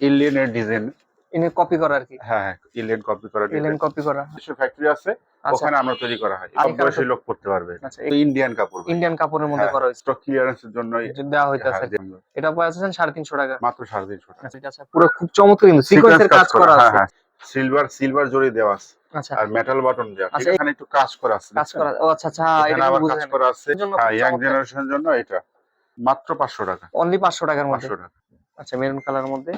ইলিয়নের design এনে copy করা আর কি? হ্যাঁ হ্যাঁ ইলিয়ন কপি করা এলেন কপি করা। ফ্যাক্টরি আছে আচ্ছা। ওখানে আমরা তৈরি করা হয়। সব বয়সী লোক করতে পারবে। আচ্ছা ইন্ডিয়ান কাপড়। ইন্ডিয়ান কাপড়ের মধ্যে করা হয়েছে। স্টক ক্লিয়ারেন্সের জন্য দেওয়া হইতাছে এটা পাচ্ছেন সাড়ে তিনশো টাকা। মাত্র সাড়ে তিনশো টাকা। আচ্ছা পুরো খুব চমৎকার কিন্তু সিকোয়েন্সের কাজ করা হ্যাঁ আছে। হ্যাঁ সিলভার সিলভার জড়ি দেওয়া আছে। আচ্ছা। আর মেটাল বাটন দেওয়া? এখানে একটু কাজ করা আছে কাজ করা ও আচ্ছা আচ্ছা এটা আবার কাজ করা আছে। জন্য হ্যাঁ ইয়াং জেনারেশনের জন্য এটা মাত্র পাঁচশো টাকা। অনলি পাঁচশো টাকার মধ্যে। পাঁচশো টাকা। আচ্ছা মেরুন কালার মধ্যে।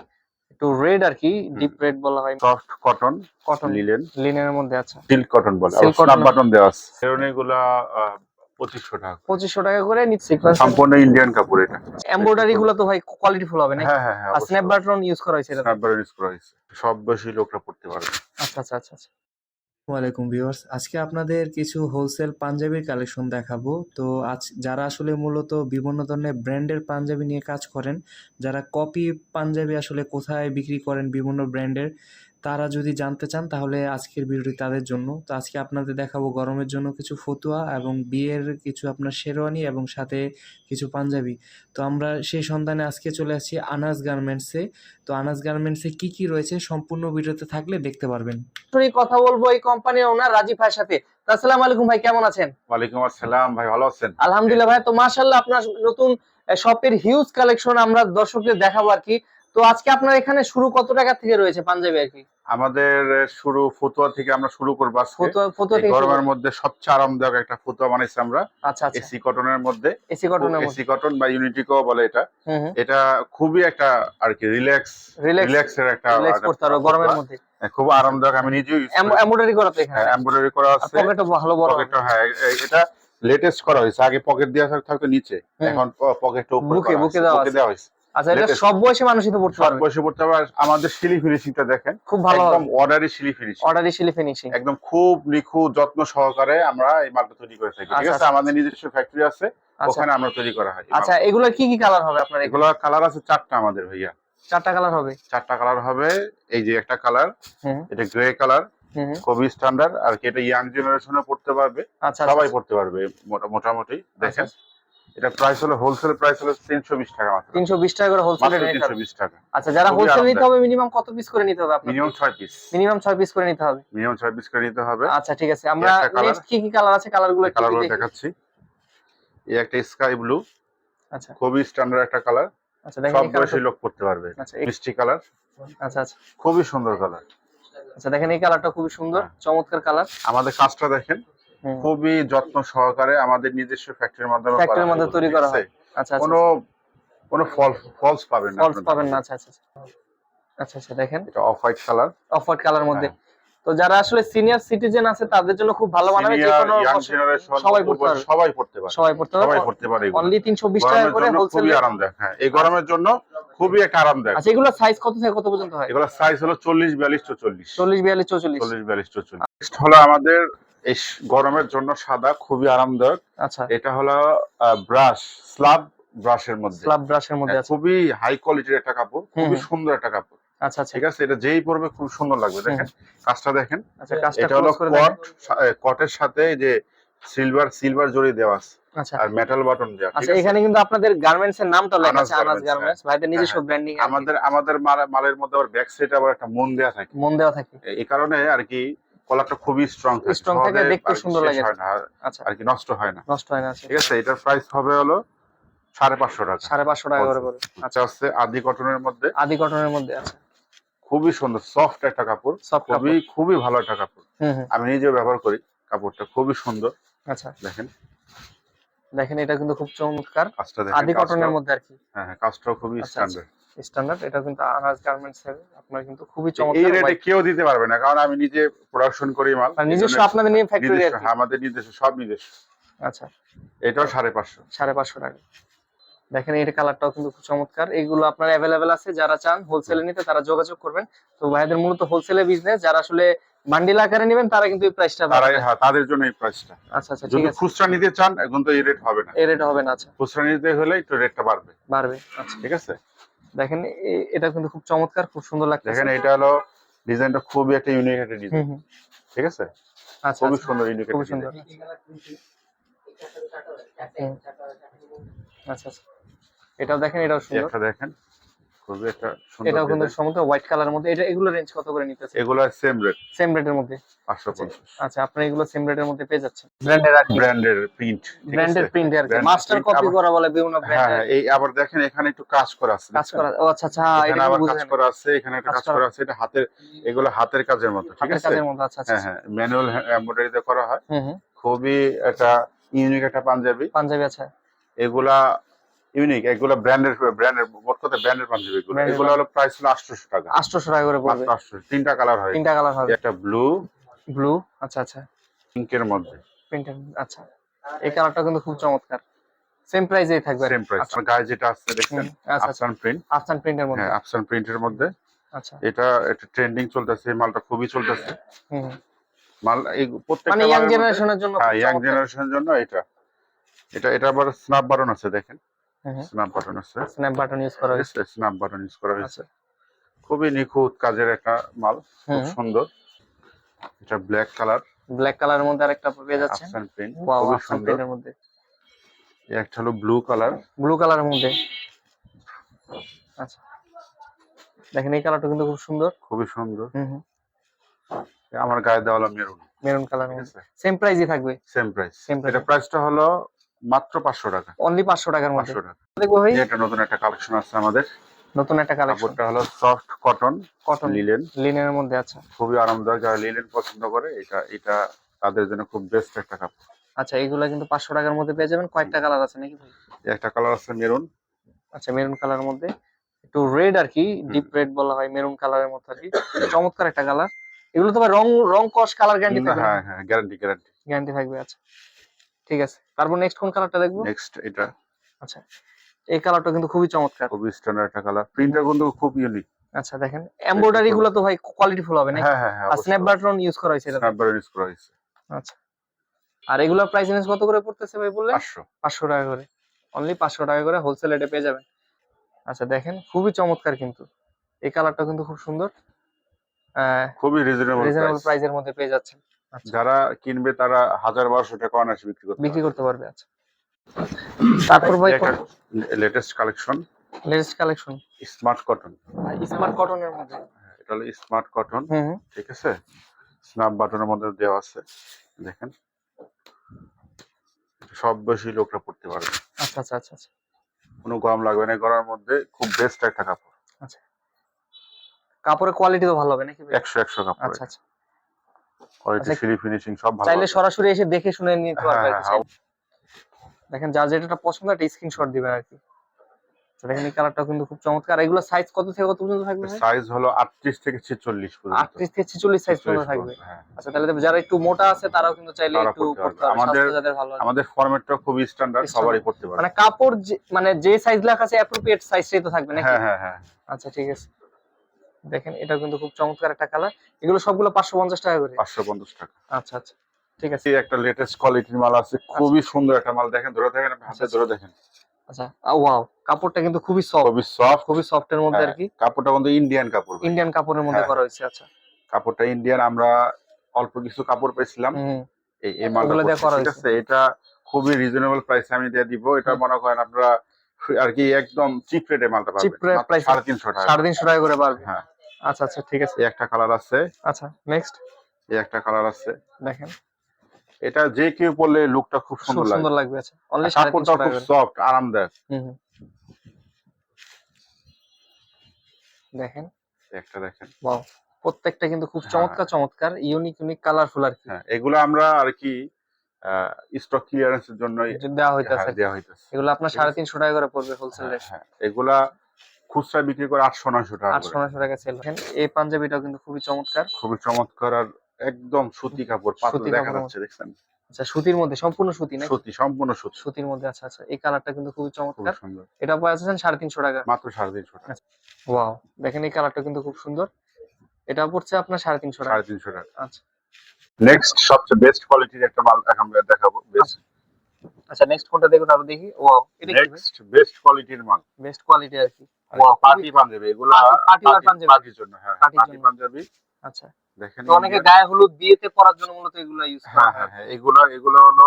একটু রেড আর কি ডিপ রেড বলা হয়। সফট কটন কটন লিনেন লিনেনের মধ্যে আছে সিল্ক কটন বলে। সিল্ক কটন স্ন্যাপ বাটন দেওয়া আছে। এগুলা পঁচিশশো টাকা পঁচিশশো টাকা করে নিচ সিকোয়েন্স সম্পূর্ণ ইন্ডিয়ান কাপড় এটা। এমব্রয়ডারি গুলো তো ভাই কোয়ালিটি ফুল হবে না হ্যাঁ হ্যাঁ হ্যাঁ আর স্ন্যাপ বাটন ইউজ করা হয়েছে এটা স্ন্যাপ বাটন ইউজ করা হয়েছে। সব বেশি লোকরা পড়তে পারবে। আচ্ছা আচ্ছা আচ্ছা আচ্ছা। ওয়ালাইকুম ভিউয়ার্স। আজকে আপনাদের কিছু হোলসেল পাঞ্জাবির কালেকশন দেখাবো। তো আজ যারা আসলে মূলত বিভিন্ন ধরনের ব্র্যান্ডের পাঞ্জাবি নিয়ে কাজ করেন, যারা কপি পাঞ্জাবি আসলে কোথায় বিক্রি করেন বিভিন্ন ব্র্যান্ডের তারা যদি জানতে চান তাহলে আজকের ভিডিওটি তাদের জন্য। তো আজকে আপনাদের দেখাবো গরমের জন্য কিছু ফতুয়া এবং বিয়ের কিছু আপনার শেরওয়ানি এবং সাথে কিছু পাঞ্জাবি। তো আমরা সেই সন্ধানে আজকে চলে আসছি আনাস গার্মেন্টসে। তো আনাস গার্মেন্টসে কি কি রয়েছে সম্পূর্ণ ভিডিওতে থাকলে দেখতে পারবেন। কথা বলব এই কোম্পানির ওনার রাজীব ভাইয়ের সাথে। তো আসসালামু আলাইকুম ভাই কেমন আছেন? ওয়ালাইকুম আসসালাম ভাই ভালো আছেন? আলহামদুলিল্লাহ ভাই তো মাশাআল্লাহ আপনার নতুন শপের হিউজ কালেকশন আমরা দর্শকদের দেখাবো আর কি। তো আজকে আপনার এখানে শুরু কত টাকা থেকে রয়েছে পাঞ্জাবি আর কি? আমাদের শুরু ফতুয়া থেকে আমরা শুরু করব গরমের মধ্যে সবচেয়ে আরামদায়ক একটা ফতুয়া বানাইছি আমরা। আচ্ছা আচ্ছা। এসি কটনের মধ্যে। এসি মধ্যে। এসি কটন বা ইউনিটিকো বলে এটা। এটা খুবই একটা আর কি রিল্যাক্স রিল্যাক্স এর একটা রিল্যাক্স করতে পারো গরমের মধ্যে। হ্যাঁ, খুব আরামদায়ক। আমি করি। এমব্রয়ডারি করা তো এখানে। এমব্রয়ডারি করা আছে। পকেটও ভালো বড়। পকেটটা হ্যাঁ এটা লেটেস্ট করা হয়েছে। আগে পকেট দেওয়া থাক- থাকতো নিচে। এখন পকেটটা উপরে বুকে- বুকে দেওয়া দেওয়া হয়েছে। আচ্ছা এটা সব বয়সী মানুষই তো পড়তে সব পারবে। বসে পড়তে আর আমাদের শিলি ফিনিশিংটা দেখেন খুব ভালো একদম অর্ডারি শিলি ফিনিশিং অর্ডারি শিলি ফিনিশিং একদম খুব নিখুঁত যত্ন সহকারে আমরা এই মালটা তৈরি করে থাকি ঠিক আচ্ছা, আছে? আচ্ছা। আমাদের নিজস্ব ফ্যাক্টরি আছে আচ্ছা। ওখানে আমরা তৈরি করা হয় আচ্ছা এগুলো কি কি কালার হবে আপনার এগুলো কালার আছে চারটা আমাদের ভাইয়া। চারটা কালার হবে? চারটা কালার হবে এই যে একটা কালার এটা গ্রে কালার। খুবই স্ট্যান্ডার্ড আর কি এটা ইয়াং জেনারেশনে পড়তে পারবে। আচ্ছা সবাই পড়তে পারবে মোটামুটি দেখেন। এটা প্রাইস হলো হোলসেল প্রাইস হলো তিনশো বিশ টাকা মাত্র। তিনশো বিশ টাকা করে হোলসেলে হবে বিশ টাকা। আচ্ছা যারা হোলসেল নিতে হবে মিনিমাম কত পিস করে নিতে হবে আপনার মিনিমাম ছয় পিস মিনিমাম ছয় পিস করে নিতে হবে। মিনিমাম ছয় পিস করে নিতে হবে। আচ্ছা ঠিক আছে। আমরা নেক্সট কি কি কালার আছে? কালারগুলো একটু কালার দেখাচ্ছি। এই একটা স্কাই ব্লু আচ্ছা। খুবই স্ট্যান্ডার্ড একটা কালার আচ্ছা দেখেন সব বয়সী লোক পড়তে পারবে। আচ্ছা মিষ্টি কালার আচ্ছা আচ্ছা। খুবই সুন্দর কালার আচ্ছা দেখেন এই কালারটা খুবই সুন্দর। হ্যাঁ। চমৎকার কালার আমাদের কাজটা দেখেন। খুবই যত্ন সহকারে আমাদের নিজস্ব ফ্যাক্টরির মাধ্যমে ফ্যাক্টরির মধ্যে তৈরি করা? হয়। আচ্ছা আচ্ছা কোনো কোনো ফল ফলস পাবেন না ফলস পাবেন না। আচ্ছা আচ্ছা আচ্ছা। আচ্ছা আচ্ছা দেখেন। এটা off white colour off white colour মধ্যে। তো যারা আসলে সিনিয়র সিটিজেন আছে তাদের জন্য খুব ভালো মানাবে যে কোনো সবাই পড়তে পারবে। সবাই পড়তে পারে সবাই পড়তে পারে সবাই পড়তে পারে অনলি তিনশো বিশ টাকা করে হোলসেল খুবই আরামদায়ক। হ্যাঁ এই গরমের জন্য খুবই একটা আরামদায়ক। আচ্ছা এগুলো সাইজ কত থেকে কত পর্যন্ত হয়? এগুলো সাইজ হলো চল্লিশ বিয়াল্লিশ চল্লিশ চল্লিশ বিয়াল্লিশ চৌচল্লিশ। চল্লিশ বিয়াল্লিশ চল্লিশ নেক্সট হলো আমাদের এই গরমের জন্য সাদা খুবই আরামদায়ক। আচ্ছা। এটা হলো ব্রাশ স্লাব ব্রাশের মধ্যে। স্লাব ব্রাশের মধ্যে হ্যাঁ, খুবই হাই কোয়ালিটির একটা কাপড় খুবই সুন্দর একটা কাপড়। আচ্ছা আচ্ছা। ঠিক আছে এটা যেই পরবে খুব সুন্দর লাগবে দেখেন কাজটা দেখেন। আচ্ছা কাজটা এটা হলো কট কটের সাথে এই যে সিলভার সিলভার জড়ি দেওয়া আছে। আচ্ছা। আর মেটাল বাটন দেওয়া আচ্ছা এখানে কিন্তু আপনাদের গার্মেন্টস এর নামটা লেখা আছে আনাস গার্মেন্টস ভাইদের নিজস্ব হ্যাঁ, ব্র্যান্ডিং আমাদের আমাদের মাল- মালের মধ্যে আবার ব্যাক সাইডে আবার একটা মন দেওয়া থাকে। মন দেওয়া থাকে। এই কারণে আর কি কলারটা খুবই স্ট্রং স্ট্রং থাকে, দেখতে সুন্দর লাগে। আচ্ছা। আর কি নষ্ট হয় না। নষ্ট হয় না আচ্ছা। ঠিক আছে এটার প্রাইস হবে হলো সাড়ে পাঁচশো টাকা। সাড়ে পাঁচশো টাকা করে পড়বে আচ্ছা হচ্ছে আদি কটনের মধ্যে। আদি কটনের মধ্যে আছে খুবই সুন্দর সফট একটা কাপড়। খুবই খুবই ভালো একটা কাপড়। আমি নিজেও ব্যবহার করি কাপড়টা খুবই সুন্দর। আচ্ছা। দেখেন। দেখেন এটা কিন্তু খুব চমৎকার। আদি কটনের মধ্যে আর কি। হ্যাঁ হ্যাঁ কাজটাও খুবই আচ্ছা, স্ট্যান্ডার্ড স্ট্যান্ডার্ড এটা কিন্তু আনাজ গার্মেন্টস এর আপনার কিন্তু খুবই চমৎকার এই রেটে কেউ দিতে পারবে না কারণ আমি নিজে প্রোডাকশন করি মাল নিজস্ব আপনাদের নিয়ে ফ্যাক্টরি হ্যাঁ, আমাদের নিজস্ব সব নিজস্ব। আচ্ছা। এটাও সাড়ে পাঁচশো। সাড়ে পাঁচশো টাকা। দেখেন এই কালারটাও কিন্তু খুব চমৎকার। এগুলো আপনার অ্যাভেলেবেল আছে যারা চান হোলসেলে নিতে তারা যোগাযোগ করবেন। তো ভাইদের মূলত হোলসেলে বিজনেস যারা আসলে বান্ডিল আকারে নেবেন তারা কিন্তু এই প্রাইসটা তারাই হ্যাঁ তাদের জন্য এই প্রাইসটা আচ্ছা আচ্ছা ঠিক যদি আছে। খুচরা নিতে চান এখন তো এই রেট হবে না। এই রেট হবে না আচ্ছা। খুচরা নিতে হলে একটু রেটটা বাড়বে। বাড়বে আচ্ছা। ঠিক আছে? দেখেন এটা কিন্তু খুব চমৎকার খুব সুন্দর লাগছে দেখেন এটা হলো ডিজাইনটা খুবই একটা ইউনিক একটা ডিজাইন ঠিক আছে? আচ্ছা খুবই আচ্ছা, সুন্দর ইউনিক খুবই সুন্দর। আচ্ছা আচ্ছা। এটাও দেখেন এটাও সুন্দর। এটা দেখেন। একটা সুন্দর এটাও কিন্তু design। হোয়াইট কালারের মধ্যে। এটা এগুলো রেঞ্জ কত করে নিতেছে? এগুলো সেম রেট সেম রেটের মধ্যে? পাঁচশো পঞ্চাশ। আচ্ছা আপনি এগুলো সেম রেটের মধ্যে পেয়ে যাচ্ছেন। ব্র্যান্ডের আর ব্র্যান্ডের প্রিন্ট ব্র্যান্ডের প্রিন্ট আর মাস্টার কপি করা বলে বিভিন্ন হ্যাঁ ব্র্যান্ডের হ্যাঁ এই আবার দেখেন এখানে একটু কাজ করা আছে কাজ করা ও আচ্ছা আচ্ছা হ্যাঁ, এটা আবার কাজ করা আছে এখানে একটা কাজ করা- আছে এটা হাতের এগুলো হাতের কাজের মতো ঠিক আছে? কাজের মধ্যে আচ্ছা আচ্ছা। হ্যাঁ হ্যাঁ ম্যানুয়াল এমব্রয়ডারিতে করা হয়। খুবই একটা ইউনিক একটা পাঞ্জাবি। পাঞ্জাবি আছে এগুলা ইউনিক এগুলা ব্র্যান্ডের ব্র্যান্ডের মোট কথা ব্র্যান্ডের পাঞ্জাবি এগুলো। এগুলো হলো প্রাইস হলো আটশোশো টাকা। আটশোশো টাকা করে পড়বে। মাত্র আটশো তিনটা কালার হয়। তিনটা কালার হবে। একটা ব্লু ব্লু আচ্ছা আচ্ছা। পিঙ্কের মধ্যে। প্রিন্টের আচ্ছা। এই কালারটা কিন্তু খুব চমৎকার। সেম প্রাইসেই থাকবে। সেম প্রাইস আচ্ছা। গায়ে যেটা আছে আচ্ছা আফসান প্রিন্ট আফসান প্রিন্টের মধ্যে। হ্যাঁ আফসান প্রিন্টের মধ্যে। আচ্ছা। এটা একটা ট্রেন্ডিং চলতেছে এই মালটা খুবই চলতেছে। হুম। হুম। মাল এই প্রত্যেকটা মানে ইয়াং জেনারেশনের জন্য হ্যাঁ ইয়াং জেনারেশনের জন্য এটা। এটা এটা আবার স্ন্যাপ বাটন আছে দেখেন। স্ন্যাপ বাটন আছে। স্ন্যাপ বাটন ইউজ করা হয়েছে। স্ন্যাপ বাটন ইউজ করা হয়েছে। আচ্ছা। খুবই নিখুঁত কাজের একটা মাল খুব হুম সুন্দর। এটা ব্ল্যাক কালার ব্ল্যাক কালারের মধ্যে আরেকটা পেয়ে যাচ্ছে আফসান প্রিন্ট ওয়াও আফসান সুন্দর। প্রিন্টের মধ্যে। এই একটা হলো ব্লু কালার ব্লু কালারের মধ্যে। আচ্ছা। দেখেন এই কালারটা কিন্তু খুব সুন্দর। খুবই সুন্দর। হুম হুম। আমার গায়ে দেওয়া হলো মেরুন মেরুন কালার আছে। সেম প্রাইসই থাকবে। Same price same. এটা প্রাইসটা হলো মাত্র পাঁচশো টাকা। অনলি পাঁচশো টাকার মধ্যে। টাকা। দেখব ভাই। একটা নতুন একটা কালেকশন আছে আমাদের। নতুন একটা কালেকশন কাপড়টা হলো সফট কটন কটন লিলেন লিনের মধ্যে আছে খুবই আরামদায়ক যারা লিলেন পছন্দ করে এটা এটা তাদের জন্য খুব বেস্ট একটা কাপড়। আচ্ছা এগুলো কিন্তু পাঁচশো টাকার মধ্যে পেয়ে যাবেন। কয়েকটা কালার আছে নাকি ভাই? একটা কালার আছে মেরুন আচ্ছা মেরুন কালারের মধ্যে। একটু রেড আর কি ডিপ রেড বলা হয় মেরুন কালারের মতো আর কি। চমৎকার একটা কালার এগুলো তো রং রং কস কালার গ্যারান্টি থাকবে হ্যাঁ হ্যাঁ গ্যারান্টি গ্যারান্টি গ্যারান্টি থাকবে আচ্ছা। ঠিক আছে। তারপর নেক্সট কোন কালারটা দেখব? নেক্সট এটা। আচ্ছা এই কালারটা কিন্তু খুবই চমৎকার। খুবই স্ট্যান্ডার্ড একটা কালার প্রিন্টটা কিন্তু খুব ইউনিক আচ্ছা দেখেন এমব্রয়ডারি গুলো তো ভাই কোয়ালিটি ফুল হবে না হ্যাঁ হ্যাঁ হ্যাঁ আর স্ন্যাপ বাটন ইউজ করা হয়েছে এটাতে। স্ন্যাপ ইউজ করা হয়েছে। আচ্ছা আর এগুলোর প্রাইস রেঞ্জ কত করে পড়তেছে ভাই বললেন? পাঁচশো। পাঁচশো টাকা করে। অনলি পাঁচশো টাকা করে হোলসেল রেটে পেয়ে যাবেন। আচ্ছা দেখেন খুবই চমৎকার কিন্তু। এই কালারটা কিন্তু খুব সুন্দর। খুবই রিজনেবল রিজনেবল প্রাইস প্রাইসের মধ্যে পেয়ে যাচ্ছেন। আচ্ছা। যারা কিনবে তারা হাজার বারোশো টাকা অনায়াসে বিক্রি করতে বিক্রি করতে পারবে আচ্ছা। তারপর ভাই latest collection latest collection smart cotton smart কটনের মধ্যে। এটা হলো স্মার্ট কটন ঠিক আছে? স্ন্যাপ বাটনের মধ্যে দেওয়া আছে। দেখেন। সব বেশি লোকরা পড়তে পারবে। আচ্ছা আচ্ছা আচ্ছা আচ্ছা। কোনো গরম লাগবে না গরমের মধ্যে। খুব বেস্ট একটা কাপড়। কাপড়ের কোয়ালিটি তো ভালো হবে নাকি ভাই? একশো একশো কাপড় আচ্ছা আচ্ছা। কোয়ালিটি আচ্ছা, ফিনিশিং সব ভালো চাইলে সরাসরি এসে দেখে শুনে নিতে হ্যাঁ, হ্যাঁ, চাইলে। দেখেন যার যেটা পছন্দ একটা স্ক্রিনশট দিবেন আর কি। দেখেন এই কালারটাও কিন্তু খুব চমৎকার। এগুলো সাইজ কত থেকে কত পর্যন্ত থাকবে সাইজ হলো আটত্রিশ থেকে ছেচল্লিশ পর্যন্ত। আটত্রিশ থেকে ছিচল্লিশ সাইজ পর্যন্ত থাকবে। হ্যাঁ। আচ্ছা তাহলে যারা একটু মোটা আছে তারাও কিন্তু চাইলে একটু পড়তে পারবে। আমাদের- আমাদের ফরম্যাটটা খুবই স্ট্যান্ডার্ড সবারই পড়তে পারবে। মানে কাপড় মানে যে সাইজ লেখা আছে অ্যাপ্রোপ্রিয়েট সাইজটাই তো থাকবে নাকি? হ্যাঁ হ্যাঁ হ্যাঁ। আচ্ছা ঠিক আছে। দেখেন এটা কিন্তু খুব চমৎকার একটা কালার এগুলো সবগুলো পাঁচশো পঞ্চাশ টাকা করে। পাঁচশো পঞ্চাশ টাকা। আচ্ছা আচ্ছা ঠিক আছে। একটা লেটেস্ট কোয়ালিটির মাল আছে খুবই সুন্দর একটা মাল। দেখেন ধরে দেখেন আপনি হাতে আচ্ছা, ধরে দেখেন। আচ্ছা ওয়াও কাপড়টা কিন্তু খুবই সফট খুবই সফট খুবই সফটের মধ্যে আর কি। কাপড়টা কিন্তু ইন্ডিয়ান কাপড় ইন্ডিয়ান কাপড়ের মধ্যে হ্যাঁ, করা হয়েছে আচ্ছা। কাপড়টা ইন্ডিয়ান আমরা অল্প কিছু কাপড় পেয়েছিলাম। এই করা হয়েছে। এটা খুবই রিজনেবল প্রাইসে আমি দিয়ে দিব। এটা মনে করেন আপনারা আর কি একদম চিপ রেটে মালটা পাবেন rate price এ। সাড়ে তিনশো টাকা করে পারবে হ্যাঁ। আচ্ছা আচ্ছা ঠিক আছে। এই একটা কালার আছে। আচ্ছা নেক্সট এই একটা কালার আছে। দেখেন। এটা যে কেউ পরলে লুকটা খুব সুন্দর লাগে। সুন্দর লাগবে আচ্ছা। অনলি কাপড়টা খুব সফট আরামদায়ক। হুম। দেখেন। একটা দেখেন। ওয়াও প্রত্যেকটা কিন্তু খুব হ্যাঁ। চমৎকার চমৎকার ইউনিক ইউনিক কালারফুল আর কি। হ্যাঁ এগুলো আমরা আর কি স্টক ক্লিয়ারেন্সের জন্যই যে দেওয়া হইতাছে। হ্যাঁ, দেওয়া হইতেছে। এগুলো আপনার সাড়ে। তিনশো টাকা করে পড়বে হোলসেল রেট হ্যাঁ এগুলা খুচরা বিক্রি করে আটশো নয়শো টাকা আটশো নয়শো টাকা সেল এই পাঞ্জাবিটাও কিন্তু খুবই চমৎকার। খুবই চমৎকার আর একদম সুতি কাপড় পাতলা দেখা যাচ্ছে দেখছেন? আচ্ছা সুতির মধ্যে সম্পূর্ণ সুতি না সুতি সম্পূর্ণ সুতি। সুতির মধ্যে আচ্ছা আচ্ছা। এই কালারটা কিন্তু খুবই চমৎকার। এটা পাচ্ছেন সাড়ে তিনশো টাকা। মাত্র সাড়ে তিনশো টাকা। ওয়াও দেখেন এই কালারটা কিন্তু খুব সুন্দর। এটা পড়ছে আপনার সাড়ে তিনশো টাকা। সাড়ে তিনশো টাকা। আচ্ছা। নেক্সট সবচেয়ে বেস্ট কোয়ালিটির একটা মাল এখন আমরা দেখাবো বেস্ট আচ্ছা নেক্সট কোনটা দেখুন তাহলে দেখি? ওয়াও এটা নেক্সট বেস্ট কোয়ালিটির মাল। বেস্ট কোয়ালিটি আর কি। ও পার্টি পাঞ্জাবি এগুলো পার্টি পাঞ্জাবি। পার্টির জন্য হ্যাঁ পার্টি পাঞ্জাবি। আচ্ছা। দেখেন তো অনেকে গায়ে হলুদ বিয়েতে পরার জন্য মূলত এগুলো ইউজ হ্যাঁ হ্যাঁ হ্যাঁ এগুলো এগুলো হলো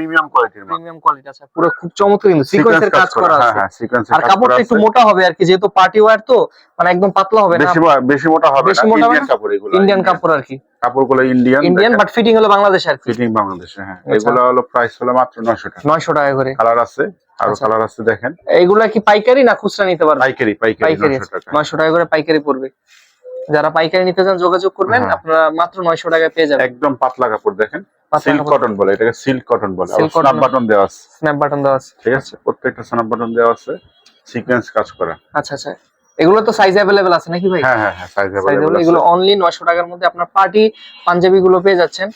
প্রিমিয়াম কোয়ালিটির প্রিমিয়াম কোয়ালিটি আছে পুরো খুব চমৎকার কিন্তু সিকোয়েন্সের কাজ করা হ্যাঁ আছে। হ্যাঁ সিকোয়েন্সের আর কাপড়টা একটু মোটা হবে আর কি যেহেতু পার্টি ওয়্যার তো মানে একদম পাতলা হবে না। বেশি বেশি মোটা হবে বেশি না মোটা ইন্ডিয়ান কাপড় এগুলো ইন্ডিয়ান কাপড় আর কি। কাপড়গুলো ইন্ডিয়ান ইন্ডিয়ান বাট ফিটিং হলো বাংলাদেশ আর কি। ফিটিং বাংলাদেশে হ্যাঁ। আচ্ছা। এগুলো হলো প্রাইস হলো মাত্র 900 টাকা। নয়শো টাকা করে। কালার আছে আরও আচ্ছা। কালার আছে দেখেন। এইগুলা কি পাইকারি না খুচরা নিতে পারবে? পাইকারি পাইকারি পাইকারি 900 টাকা। নয়শো টাকা করে পাইকারি পড়বে। যারা পাইকারি নিতে চান যোগাযোগ করবেন হ্যাঁ। আপনারা মাত্র নয়শো টাকায় পেয়ে যাবেন একদম পাতলা কাপড় দেখেন পাতলা সিল্ক কাপড়। কটন বলে এটাকে সিল্ক কটন বলে Silk স্ন্যাপ cotton। বাটন দেওয়া আছে স্ন্যাপ বাটন দেওয়া আছে ঠিক আছে প্রত্যেকটা স্ন্যাপ বাটন দেওয়া আছে সিকোয়েন্স কাজ করা আচ্ছা আচ্ছা এগুলো তো সাইজ অ্যাভেলেবেল আছে নাকি ভাই হ্যাঁ হ্যাঁ হ্যাঁ সাইজ সাইজ अवेलेबल এগুলো অনলি নয়শো টাকার মধ্যে আপনার পার্টি পাঞ্জাবি গুলো পেয়ে যাচ্ছেন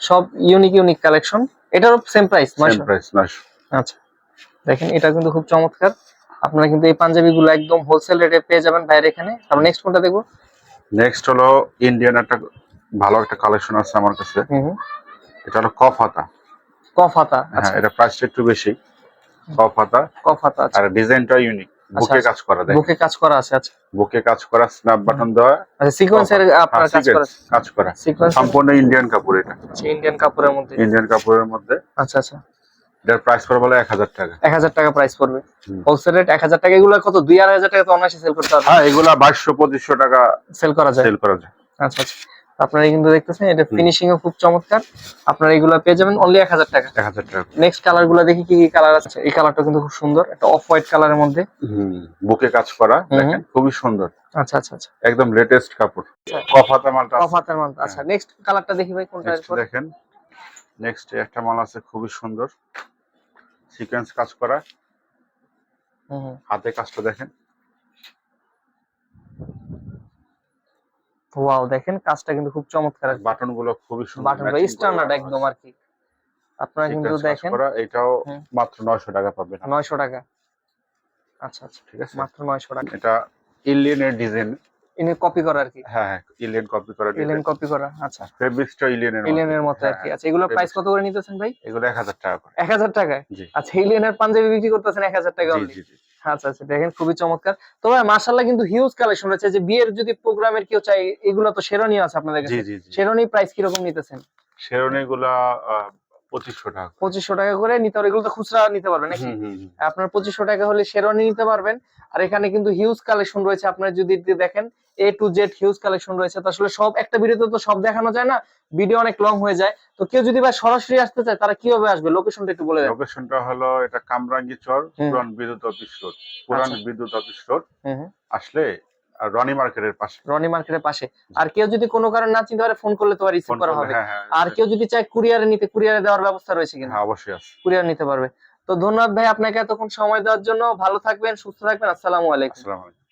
সব ইউনিক ইউনিক কালেকশন এটারও সেম প্রাইস সেম নয়শো প্রাইস 900 আচ্ছা দেখেন এটা কিন্তু খুব চমৎকার আপনারা কিন্তু এই পাঞ্জাবি গুলো একদম হোলসেল রেটে পেয়ে যাবেন বাইরে এখানে তারপর নেক্সট কোনটা দেখবো নেক্সট হলো ইন্ডিয়ান একটা ভালো একটা কালেকশন আছে আমার কাছে। এটা হলো কফ হাতা। কফ হাতা হ্যাঁ আচ্ছা। এটা প্রাইসটা একটু বেশি। কফ হাতা। কফ হাতা আচ্ছা। আর ডিজাইনটা ইউনিক বুকে আচ্ছা। কাজ করা দেখেন। বুকে কাজ করা আছে আচ্ছা। বুকে কাজ করা স্ন্যাপ বাটন দেওয়া। আচ্ছা সিকোয়েন্সের আপনার হ্যাঁ, কাজ করা। কাজ করা। সম্পূর্ণ ইন্ডিয়ান কাপড় এটা। ইন্ডিয়ান কাপড়ের মধ্যে। ইন্ডিয়ান কাপড়ের মধ্যে। আচ্ছা আচ্ছা। এটার প্রাইস পড়বে বলে এক হাজার টাকা। এক হাজার টাকা প্রাইস পড়বে। হোলসেল রেট এক হাজার টাকা এগুলো কত? দুই আড়াই হাজার টাকা তো অনায়াসে সেল করতে পারবে হ্যাঁ এগুলা বাইশশো পঁচিশশো টাকা সেল করা যায়। সেল করা যায়। আচ্ছা আচ্ছা। আপনারা কিন্তু দেখতেছেন এটা ফিনিশিং ও খুব চমৎকার। আপনারা এগুলো পেয়ে যাবেন অনলি এক হাজার টাকা। এক হাজার টাকা। নেক্সট কালারগুলো দেখি কি কি কালার আছে। এই কালারটা কিন্তু খুব সুন্দর একটা অফ হোয়াইট কালারের মধ্যে। হুম বুকে কাজ করা। দেখেন খুবই সুন্দর। আচ্ছা আচ্ছা আচ্ছা। একদম লেটেস্ট কাপড়। আচ্ছা। কফ হাতা মালটা অফ হাতের মধ্যে আচ্ছা। নেক্সট কালারটা দেখি ভাই কোনটা দেখেন। নেক্সট একটা মাল আছে খুবই সুন্দর। সিকোয়েন্স কাজ করা। হাতে কাজটা দেখেন। ওয়াও দেখেন কাজটা কিন্তু খুব চমৎকার বাটনগুলো খুবই সুন্দর বাটন করে স্ট্যান্ডার্ড একদম আর কি। আপনারা কিন্তু দেখেন। এটাও মাত্র নয়শো টাকা পাবেন। নয়শো টাকা। আচ্ছা আচ্ছা। ঠিক আছে? মাত্র নয়শো টাকা। এটা ইলিয়নের ডিজাইন ইনি কপি করা আর কি। হ্যাঁ হ্যাঁ ইলিয়ন কপি করা এলিয়েন কপি করা আচ্ছা। ফেব্রিক্সটা ইলিয়নের এলিয়েনের মতো। আর কি আচ্ছা এগুলোর প্রাইস কত করে নিতেছেন ভাই? এগুলো এক হাজার টাকা করে। এক হাজার টাকায়? জি। আচ্ছা এলিয়েনের পাঞ্জাবি বিক্রি করতেছেন এক হাজার টাকা জি? জি আচ্ছা আচ্ছা দেখেন খুবই চমৎকার। তো ভাই মার্শাল্লাহ কিন্তু হিউজ কালেকশন রয়েছে। যে বিয়ের যদি প্রোগ্রামের কেউ চাই এগুলো তো শেরনি আছে আপনাদের কাছে। শেরনি প্রাইস কীরকম নিতেছেন? শেরনি গুলা পঁচিশশো টাকা করে। পঁচিশশো টাকা করে নিতে পারবে এগুলো তো খুচরা নিতে পারবেন নাকি। আপনার পঁচিশশো টাকা হলে শেরনি নিতে পারবেন আর এখানে কিন্তু হিউজ কালেকশন রয়েছে আপনারা যদি দেখেন A to Z huge collection রয়েছে তো আসলে সব একটা ভিডিওতে তো সব দেখানো যায় না ভিডিও অনেক লং হয়ে যায় তো কেউ যদি ভাই সরাসরি আসতে চায় তারা কীভাবে আসবে লোকেশনটা একটু বলে দেন লোকেশনটা হলো এটা কামরাঙ্গি চর। পুরান বিদ্যুৎ অফিস রোড পুরান আচ্ছা। বিদ্যুৎ অফিস রোড। আসলে আর রনি মার্কেটের পাশে। রনি মার্কেটের পাশে। আর কেউ যদি কোনো কারণে না চিনতে পারে ফোন করলে তো রিসিভ করা হবে। হ্যাঁ হ্যাঁ আর কেউ যদি চায় কুরিয়ারে নিতে কুরিয়ারে দেওয়ার ব্যবস্থা রয়েছে কিনা? হ্যাঁ অবশ্যই আছে। কুরিয়ার নিতে পারবে। তো ধন্যবাদ ভাই আপনাকে এতক্ষণ সময় দেওয়ার জন্য। ভালো থাকবেন সুস্থ থাকবেন। আসসালামু আলাইকুম।